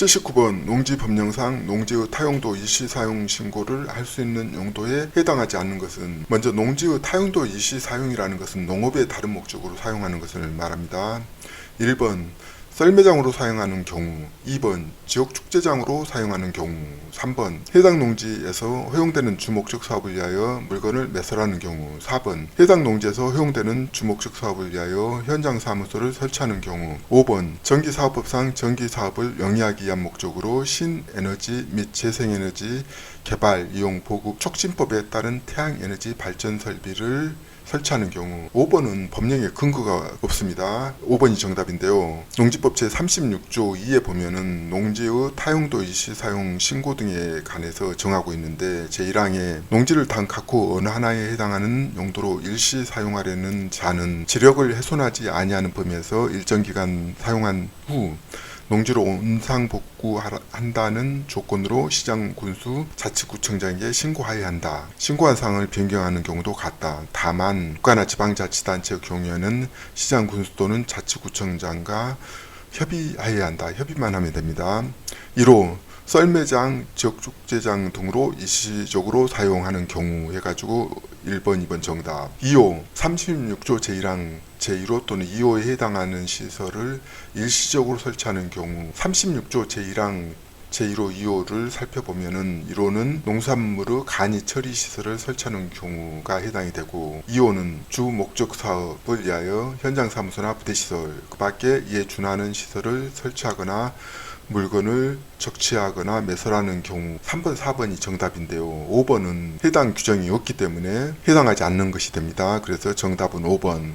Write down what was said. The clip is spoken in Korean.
79번 농지법령상 농지의 타용도 일시 사용 신고를 할 수 있는 용도에 해당하지 않는 것은 먼저 농지의 타용도 일시 사용이라는 것은 농업의 다른 목적으로 사용하는 것을 말합니다. 1번 썰매장으로 사용하는 경우 2번 지역 축제장으로 사용하는 경우 3번 해당 농지에서 허용되는 주목적 사업을 위하여 물건을 매설하는 경우 4번 해당 농지에서 허용되는 주목적 사업을 위하여 현장 사무소를 설치하는 경우 5번 전기사업법상 전기사업을 영위하기 위한 목적으로 신에너지 및 재생에너지 개발, 이용, 보급, 촉진법에 따른 태양에너지 발전 설비를 설치하는 경우 5번은 법령에 근거가 없습니다. 5번이 정답인데요. 농지법 제36조 2에 보면은 농지의 타용도 일시 사용 신고 등에 관해서 정하고 있는데 제1항에 농지를 단 갖고 어느 하나에 해당하는 용도로 일시 사용하려는 자는 지력을 훼손하지 아니하는 범위에서 일정 기간 사용한 후 농지로 온상 복구한다는 조건으로 시장 군수 자치구청장에게 신고하여야 한다. 신고한 사항을 변경하는 경우도 같다. 다만 국가나 지방자치단체의 경우에는 시장 군수 또는 자치구청장과 협의하여야 한다. 협의만 하면 됩니다. 1호 썰매장, 지역축제장 등으로 일시적으로 사용하는 경우 해가지고 1번, 2번 정답. 2호 36조 제1항 제1호 또는 2호에 해당하는 시설을 일시적으로 설치하는 경우 36조 제1항 제1호, 2호를 살펴보면은 1호는 농산물의 간이 처리 시설을 설치하는 경우가 해당이 되고 2호는 주 목적 사업을 위하여 현장 사무소나 부대 시설 그 밖에 이에 준하는 시설을 설치하거나 물건을 적치하거나 매설하는 경우 3번, 4번이 정답인데요. 5번은 해당 규정이 없기 때문에 해당하지 않는 것이 됩니다. 그래서 정답은 5번.